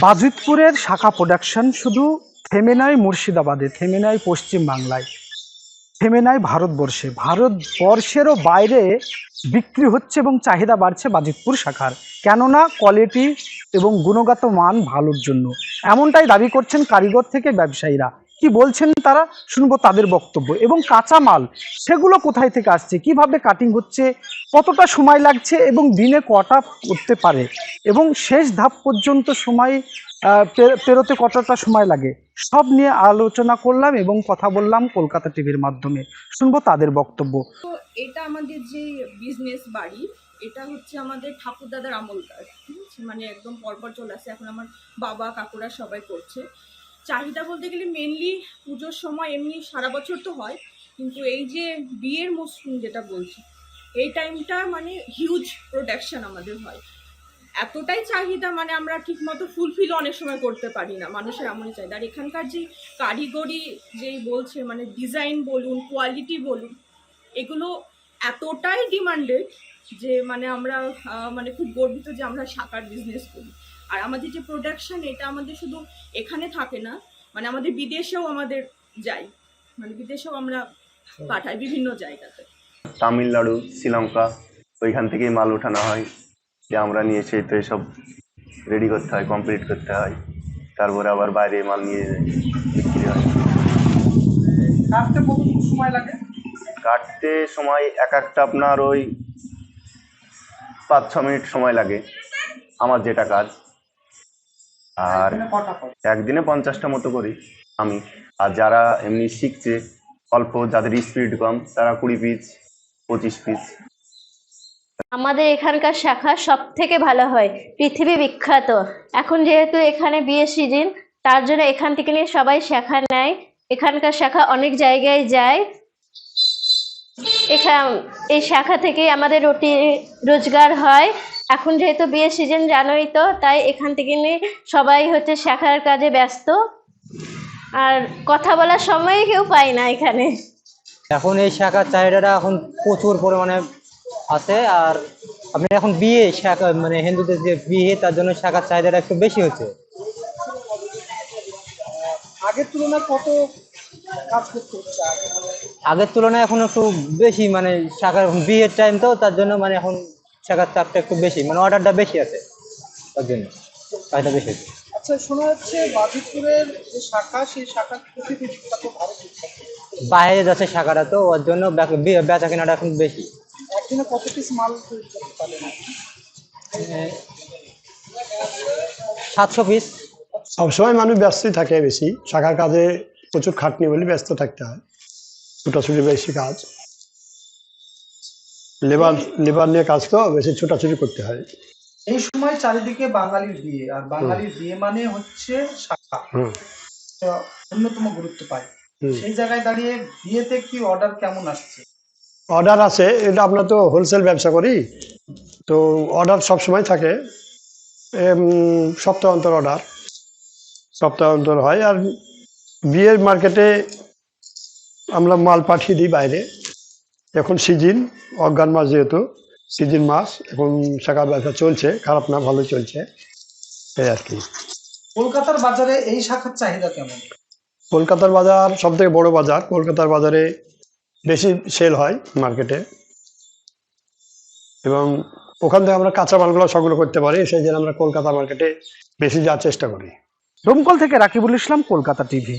বাজিতপুরের শাখা প্রোডাকশন শুধু থেমে নাই মুর্শিদাবাদে থেমে নাই পশ্চিম বাংলায় থেমে নাই ভারতবর্ষে। ভারতবর্ষেরও বাইরে বিক্রি হচ্ছে এবং চাহিদা বাড়ছে বাজিতপুর শাখার। কেননা কোয়ালিটি এবং গুণগত মান ভালোর জন্য। এমনটাই দাবি করছেন কারিগর থেকে ব্যবসায়ীরা। কি বলছেন তারা? শুনব তাদের বক্তব্য। এবং কাঁচা মাল সেগুলো কোথায় থেকে আসছে? কীভাবে কাটিং হচ্ছে? কতটা সময় লাগছে? এবং দিনে কটা করতে পারে? এবং শেষ ধাপ পর্যন্ত সময় পেরোতে কতটা সময় লাগে? সব নিয়ে আলোচনা করলাম এবং কথা বললাম কলকাতা টিভির মাধ্যমে। শুনব তাদের বক্তব্য। এটা আমাদের যে বিজনেস বাড়ি, এটা হচ্ছে আমাদের ঠাকুরদাদার আমলকার ঠিক আছে? মানে একদম পরপর চলে আসছে এখন আমার বাবা, কাকুরা সবাই করছে। চাহিদা বলতে গেলে মেনলি পুজোর সময় এমনি সারা বছর তো হয়, কিন্তু এই যে বিয়ের মরশুম যেটা বলছি, এই টাইমটা মানে হিউজ প্রোডাকশন আমাদের হয়। এতটাই চাহিদা মানে আমরা ঠিকমতো ফুলফিল অনেক সময় করতে পারি না, মানুষের এমনই চাহিদা। আর এখানকার যে কারিগরি যেই বলছে মানে ডিজাইন বলুন কোয়ালিটি বলুন, এগুলো এতটাই ডিমান্ডেড যে মানে আমরা মানে খুব গর্বিত যে আমরা শাকার বিজনেস করি। আর আমাদের যে প্রোডাকশন এটা আমাদের শুধু এখানে থাকে না মানে আমাদের বিদেশেও আমাদের যাই মানে বিদেশেও আমরা পাঠাই বিভিন্ন জায়গাতে। তামিলনাড়ু শ্রীলঙ্কা ওইখান থেকেই মাল ওঠানো হয়। যে আমরা নিয়ে সেই তো এসব রেডি করতে হয় কমপ্লিট করতে হয়। তারপরে আবার বাইরে মাল নিয়ে বিক্রি হয়। কাটতে সময় লাগে? কাটতে সময় এক একটা আপনার ওই পাঁচ ছ মিনিট সময় লাগে। আমার যেটা কাজ। আর একদিনে পঞ্চাশটা মতো করি আমি। আর যারা এমনি শিখছে অল্প যাদের স্পিড কম তারা কুড়ি পিস পঁচিশ পিস আমাদের এখানকার শাখা সব থেকে ভালো হয় পৃথিবী বিখ্যাত। এখন যেহেতু এখানে বিয়ে সিজন তার জন্য এখান থেকে নিয়ে সবাই শাখা নেয়। এখানকার শাখা অনেক জায়গায় যায়। এই শাখা থেকে আমাদের রুটি রোজগার হয়। এখন যেহেতু বিয়ে সিজন জানোই তো তাই এখান থেকে নিয়ে সবাই হচ্ছে শাখার কাজে ব্যস্ত। আর কথা বলার সময় কেউ পায় না এখানে। এখন এই শাখার চাহিদাটা এখন প্রচুর পরিমাণে আছে আর আপনি এখন বিয়ে শাখা মানে হিন্দুদের যে বিয়ে তার জন্য শাখার চাহিদাটা একটু বেশি হচ্ছে। আগের তুলনায় কত আগের তুলনায় এখন একটু বেশি মানে শাখার এখন বিয়ের টাইম তো তার জন্য মানে এখন শাখার চাপটা একটু বেশি মানে অর্ডারটা বেশি আছে তার জন্য চাহিদা বেশি আছে। আচ্ছা শোনা যাচ্ছে বাজিতপুরের যে শাখা সেই শাখা পৃথিবী বিখ্যাত ভারত বাইরে যাচ্ছে শাখাটা তো ওর জন্য বেচা কেনাটা এখন বেশি। একদিনে কত পিস মাল তৈরি করতে পারেন সাতশো পিস সবসময় মানুষ ব্যস্তই থাকে বেশি শাখার কাজে প্রচুর খাটনি বলে ব্যস্ত থাকতে হয়। ছুটাছুটি বেশি কাজ। লেবার লেবার নিয়ে কাজ তো বেশি ছুটাছুটি করতে হয়। এই সময় চারিদিকে বাঙালির বিয়ে আর বাঙালির বিয়ে মানে হচ্ছে অন্যতম গুরুত্ব পায়। সেই জায়গায় দাঁড়িয়ে বিয়েতে কি অর্ডার কেমন আসছে? অর্ডার আছে এটা আমরা তো হোলসেল ব্যবসা করি। তো অর্ডার সব সময় থাকে। সপ্তাহ অন্তর অর্ডার। সপ্তাহ অন্তর হয় আর বিয়ের মার্কেটে আমরা মাল পাঠিয়ে দিই বাইরে। এখন সিজন অজ্ঞান মাস যেহেতু সিজন মাস এখন শাখার ব্যবসা চলছে খারাপ না ভালো চলছে এই আর কি। কলকাতার বাজারে এই শাখার চাহিদা কেমন? কলকাতার বাজার সব থেকে বড় বাজার কলকাতার বাজারে বেশি সেল হয় মার্কেটে। এবং ওখান থেকে আমরা কাঁচা মালগুলো সংগ্রহ করতে পারি সেই জন্য আমরা কলকাতা মার্কেটে বেশি যাওয়ার চেষ্টা করি। দমকল থেকে রাকিবুল ইসলাম কলকাতা টিভি।